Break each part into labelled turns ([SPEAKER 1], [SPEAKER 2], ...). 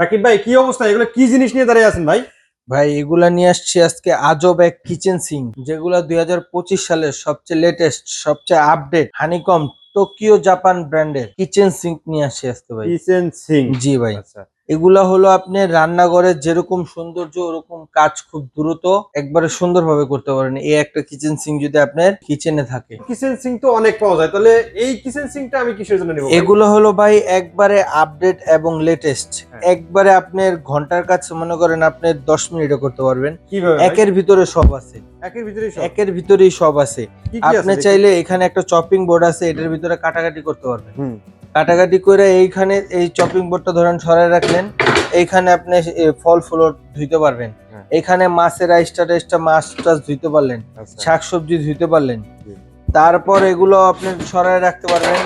[SPEAKER 1] রাকিব ভাই কি অবস্থা? এগুলো কি জিনিস নিয়ে দাঁড়িয়ে আছেন ভাই?
[SPEAKER 2] ভাই এগুলা নিয়ে আসছি আজকে আজব এক কিচেন সিং যেগুলা দুই হাজার পঁচিশ সালের সবচেয়ে লেটেস্ট সবচেয়ে আপডেট হানিকম টোকিও জাপান ব্র্যান্ডের কিচেন সিঙ্ক নিয়ে আসছি আজকে ভাই।
[SPEAKER 1] কিচেন সিং
[SPEAKER 2] জি ভাই।
[SPEAKER 1] আচ্ছা।
[SPEAKER 2] এগুলা হলো আপনি রান্নাঘরের যেরকম সৌন্দর্য ওরকম কাজ খুব দ্রুত একবারে সুন্দরভাবে করতে পারেন। এই একটা কিচেন সিং যদি আপনার কিচেনে থাকে।
[SPEAKER 1] কিচেন সিং তো অনেক পাওয়া যায়। তাহলে এই কিচেন সিংটা আমি কিসের জন্য নেব
[SPEAKER 2] এগুলো হলো ভাই একবারে আপডেট এবং লেটেস্ট
[SPEAKER 1] হ্যাঁ।
[SPEAKER 2] একবারে আপনার ঘণ্টার কাজ মনে করেন আপনি দশ মিনিটে করতে পারবেন।
[SPEAKER 1] কীভাবে
[SPEAKER 2] একের ভিতরে সব আছে।
[SPEAKER 1] একের ভিতরে সব?
[SPEAKER 2] একের ভিতরেই সব আছে। আপনি চাইলে এখানে একটা চপিং বোর্ড আছে এটার ভিতরে কাটাকাটি করতে পারবেন। কাটাকাটি করে এইখানে এই চপিং বোর্ডটা ধরেন সরাই রাখলেন এইখানে আপনি ফল ফুল ধুইতে পারবেন।
[SPEAKER 1] হ্যাঁ।
[SPEAKER 2] এখানে মাছের আইসটা টাইসটা মাছ টাছ ধুইতে পারলেন
[SPEAKER 1] আচ্ছা।
[SPEAKER 2] শাকসবজি ধুইতে পারলেন। তারপর এগুলো আপনি সরাই রাখতে পারবেন।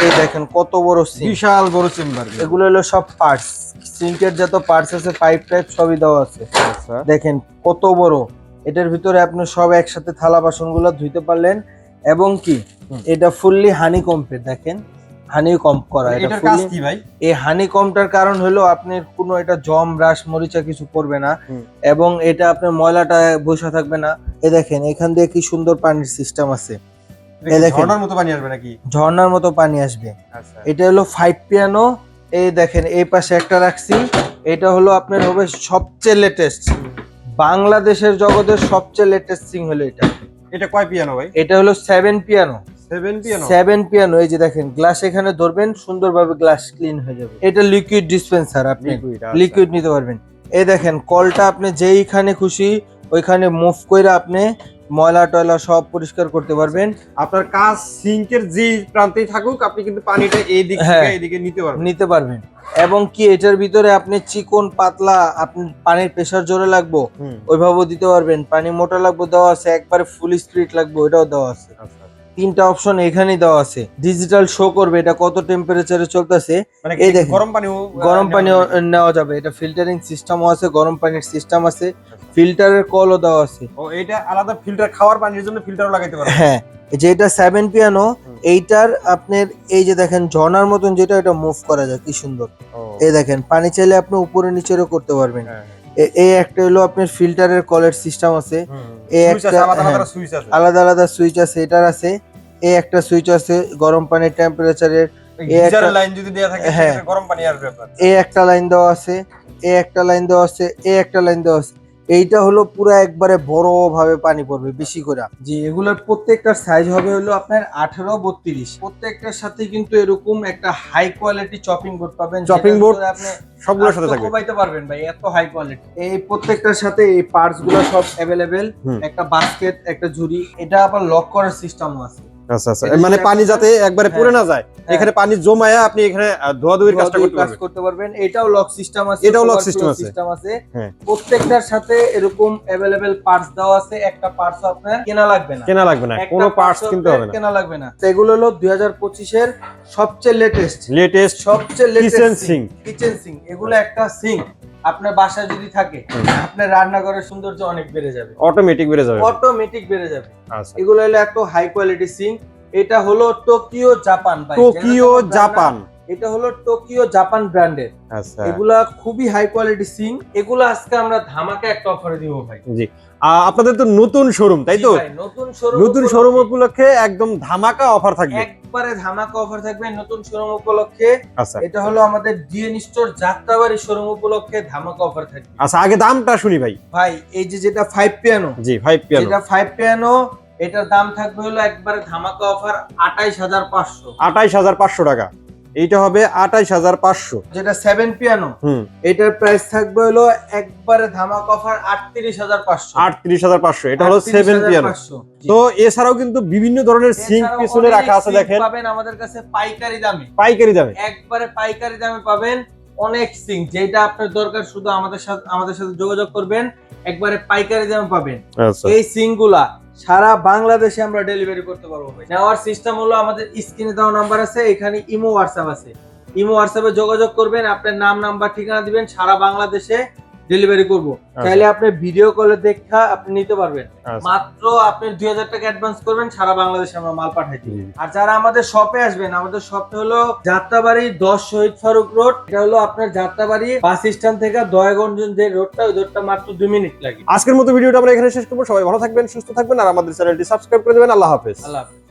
[SPEAKER 2] এই দেখেন কত বড় সিঙ্ক
[SPEAKER 1] বিশাল বড় চেম্বার
[SPEAKER 2] এগুলো হলো সব পার্টস সিঙ্কের যত পার্টস আছে পাইপ টাইপ সবই দেওয়া আছে।
[SPEAKER 1] আচ্ছা।
[SPEAKER 2] দেখেন কত বড়। এটার ভিতরে আপনি সব একসাথে থালা বাসনগুলো ধুইতে পারলেন। এবং কি? এটা ফুললি হানি কম্পে দেখেন। হানি কম্প করা এটা
[SPEAKER 1] কাজ কি ভাই?
[SPEAKER 2] এই হানি কমটার কারণ হলো আপনি কোনো এটা জম রাস মরিচা কিছু করবে না। এবং এটা আপনার ময়লাটা বসে থাকবে না। এ দেখেন এখান দিয়ে কি সুন্দর পানির সিস্টেম আছে।
[SPEAKER 1] ঝর্ণার মতো পানি আসবে নাকি?
[SPEAKER 2] ঝর্ণার মতো পানি আসবে।
[SPEAKER 1] আচ্ছা।
[SPEAKER 2] এটা হলো ফাইভ পিয়ানো এই দেখেন এই পাশে একটা রাখছি। এটা হলো আপনার হবে সবচেয়ে লেটেস্ট বাংলাদেশের জগতের সবচেয়ে লেটেস্ট সিং হলো এটা।
[SPEAKER 1] এটা কয় পিয়ানো ভাই?
[SPEAKER 2] এটা হলো সেভেন পিয়ানো
[SPEAKER 1] সেভেন পিয়ানো
[SPEAKER 2] এই যে দেখেন গ্লাস এখানে ধরবেন সুন্দরভাবে গ্লাস ক্লিন হয়ে যাবে। এটা লিকুইড ডিসপেন্সার আপনি।
[SPEAKER 1] লিকুইড
[SPEAKER 2] লিকুইড নিতে পারবেন। এই দেখেন কলটা আপনি যেইখানে খুশি ওইখানে মুভ করে আপনি ময়লা টয়লা সব পরিষ্কার করতে পারবেন।
[SPEAKER 1] আপনার কাজ সিঙ্কের যে প্রান্তেই থাকুক আপনি কিন্তু পানিটা এই দিক
[SPEAKER 2] হ্যাঁ।
[SPEAKER 1] থেকে এইদিকে নিতে পারবেন।
[SPEAKER 2] নিতে পারবেন। এবং কি এটার ভিতরে আপনি চিকন পাতলা আপনি পানির প্রেসার জোরে লাগবো ওইভাবেও দিতে পারবেন। পানি মোটা লাগবে দেওয়া আছে। একবারে ফুল স্পিড লাগবে ওটাও দেওয়া আছে।
[SPEAKER 1] আচ্ছা।
[SPEAKER 2] তিনটা অপশন এখানেই দেওয়া আছে। ডিজিটাল শো করবে এটা কত টেম্পারেচারে চলতেছে?
[SPEAKER 1] মানে
[SPEAKER 2] এই দেখেন।
[SPEAKER 1] গরম পানিও
[SPEAKER 2] গরম পানিও
[SPEAKER 1] নেওয়া যাবে।
[SPEAKER 2] এটা ফিল্টারিং সিস্টেমও আছে গরম পানির সিস্টেম আছে ফিল্টারের কলও দেওয়া আছে।
[SPEAKER 1] ও এটা আলাদা ফিল্টার খাওয়ার পানির জন্য ফিল্টারও লাগাইতে পারবেন
[SPEAKER 2] হ্যাঁ যেটা সেভেন পিয়ানো এইটার আপনার এই যে দেখেন ঝর্ণার মতন যেটা এটা মুভ করা যায় কি সুন্দর। এই দেখেন পানি চাইলে আপনি উপরে নিচেরও করতে পারবেন।
[SPEAKER 1] হ্যাঁ,
[SPEAKER 2] এ- এই একটা হলো আপনার ফিল্টারের কলের সিস্টেম আছে। এই একটা-
[SPEAKER 1] আলাদা আলাদা
[SPEAKER 2] হ্যাঁ।
[SPEAKER 1] সুইচ আছে
[SPEAKER 2] আলাদা আছে এটার আছে এই একটা সুইচ আছে গরম পানির টেম্পারেচারের এই একটা-
[SPEAKER 1] লাইন যদি দেয়া
[SPEAKER 2] হ্যাঁ। এই একটা লাইন দেওয়া আছে এই একটা লাইন দেওয়া আছে এই একটা লাইন দেওয়া আছে এইটা হলো পুরো একবারে বড় ভাবে পানি পড়বে বেশি করে। যে এগুলোর প্রত্যেকটার সাইজ হবে হলো আপনার আঠারো বত্রিশ। প্রত্যেকটার সাথে কিন্তু এরকম একটা হাই কোয়ালিটি চপিং বোর্ড পাবেন
[SPEAKER 1] চপিং
[SPEAKER 2] বোর্ড আপনি
[SPEAKER 1] সবগুলোর সাথে থাকবে।
[SPEAKER 2] পারবেন ভাই এত হাই কোয়ালিটি এই প্রত্যেকটার সাথে এই পার্টসগুলো সব অ্যাভেলেবেল একটা বাস্কেট একটা ঝুড়ি। এটা আবার লক করার সিস্টেমও আছে।
[SPEAKER 1] আচ্ছা আচ্ছা। মানে পানি যাতে একবারে পড়ে না যায়
[SPEAKER 2] হ্যাঁ।
[SPEAKER 1] এখানে পানি জমায়া আপনি এখানে ধোয়া ধুয়ির কাজটা করতে পারবেন।
[SPEAKER 2] করতে পারবেন। এটাও লক সিস্টেম আছে
[SPEAKER 1] এটাও lock system আছে।
[SPEAKER 2] সিস্টেম আছে।
[SPEAKER 1] হ্যাঁ।
[SPEAKER 2] প্রত্যেকটার সাথে এরকম অ্যাভেলেবেল পার্টস দেওয়া আছে। একটা পার্টস আপনার কেনা লাগবে না।
[SPEAKER 1] কেনা লাগবে না। কোনো পার্টস কিনতে হবে না।
[SPEAKER 2] কেনা লাগবে না। এগুলো হলো দুই হাজার পঁচিশের সবচেয়ে লেটেস্ট
[SPEAKER 1] লেটেস্ট
[SPEAKER 2] সবচেয়ে
[SPEAKER 1] kitchen
[SPEAKER 2] latest
[SPEAKER 1] sink
[SPEAKER 2] kitchen sink এগুলো একটা সিং আপনার বাসায় যদি থাকে। আপনার রান্নাঘরের সৌন্দর্য অনেক বেড়ে যাবে।
[SPEAKER 1] অটোমেটিক বেড়ে যাবে।
[SPEAKER 2] অটোমেটিক বেড়ে যাবে।
[SPEAKER 1] আচ্ছা।
[SPEAKER 2] এগুলো হলো এত হাই কোয়ালিটি সিং এটা হলো টোকিও জাপান
[SPEAKER 1] টোকিও জাপান
[SPEAKER 2] এটা হলো টোকিও জাপান ব্র্যান্ডের
[SPEAKER 1] আচ্ছা।
[SPEAKER 2] এগুলা খুবই হাই কোয়ালিটি সিং এগুলো আজকে আমরা ধামাকা একটা অফারে দিব ভাই।
[SPEAKER 1] জি। আপনাদের তো নতুন শোরুম তাই তো?
[SPEAKER 2] নতুন শোরুম
[SPEAKER 1] নতুন শোরুম উপলক্ষে একদম ধামাকা অফার থাকবে।
[SPEAKER 2] একবারে ধামাকা অফার থাকবে নতুন শোরুম উপলক্ষে।
[SPEAKER 1] আচ্ছা।
[SPEAKER 2] এটা হলো আমাদের ডিএন স্টোর যাত্রাবাড়ি শোরুম উপলক্ষে ধামাকা অফার থাকবে।
[SPEAKER 1] আচ্ছা আগে দামটা শুনি ভাই।
[SPEAKER 2] ভাই এই যে যেটা five piano
[SPEAKER 1] G five piano
[SPEAKER 2] যেটা ফাইভ পিয়ানো এটার দাম থাকবে হলো একবারে ধামাকা অফার আটাইশ হাজার পাঁচশো।
[SPEAKER 1] আঠাইশ হাজার পাঁচশো টাকা। এইটা হবে আঠাইশ হাজার পাঁচশো।
[SPEAKER 2] যেটা সেভেন পিয়ানো
[SPEAKER 1] হুম।
[SPEAKER 2] এটার প্রাইস থাকবে হলো একবারে ধামাকা অফার আটত্রিশ হাজার পাঁচশো।
[SPEAKER 1] আটত্রিশ হাজার পাঁচশো এটা হলো সেভেন পিয়ানো তো এছাড়াও কিন্তু বিভিন্ন ধরনের সিঙ্ক পিছনে রাখা আছে দেখেন।
[SPEAKER 2] পাবেন আমাদের কাছে পাইকারি দামে।
[SPEAKER 1] পাইকারি দামে।
[SPEAKER 2] একবারে পাইকারি দামে পাবেন অনেক সিঙ্ক যেটা আপনার দরকার শুধু আমাদের সাথে আমাদের সাথে যোগাযোগ করবেন একবারে পাইকারি দামে পাবেন।
[SPEAKER 1] আচ্ছা।
[SPEAKER 2] এই সিঙ্কগুলা সারা বাংলাদেশে আমরা ডেলিভারি করতে পারব। নেওয়ার সিস্টেম হলো আমাদের স্ক্রিনে দেওয়া নাম্বার আছে, এখানে ইমো হোয়াটসঅ্যাপ আছে ইমো হোয়াটসঅ্যাপে যোগাযোগ করবেন, আপনার নাম নাম্বার ঠিকানা দিবেন, সারা বাংলাদেশে ডেলিভারি করব। চাইলে আপনি ভিডিও কলে দেখা আপনি নিতে পারবেন।
[SPEAKER 1] আচ্ছা।
[SPEAKER 2] মাত্র আপনি দুই হাজার টাকা অ্যাডভান্স করবেন সারা বাংলাদেশে আমরা মাল পাঠাই দিই। আর যারা আমাদের শপে আসবেন আমাদের শপটা হলো যাত্রাবাড়ি দশ শহীদ ফারুক রোড। এটা হলো আপনার যাত্রাবাড়ি বাস স্ট্যান্ড থেকে দয়াগঞ্জ যে রোডটা ওই রোডটা মাত্র দুই মিনিট লাগে।
[SPEAKER 1] আজকের মতো ভিডিওটা আমরা এখানে শেষ করব। সবাই ভালো থাকবেন সুস্থ থাকবেন আর আমাদের চ্যানেলটি সাবস্ক্রাইব করে দেবেন। আল্লাহ হাফেজ।
[SPEAKER 2] আল্লাহ হাফেজ।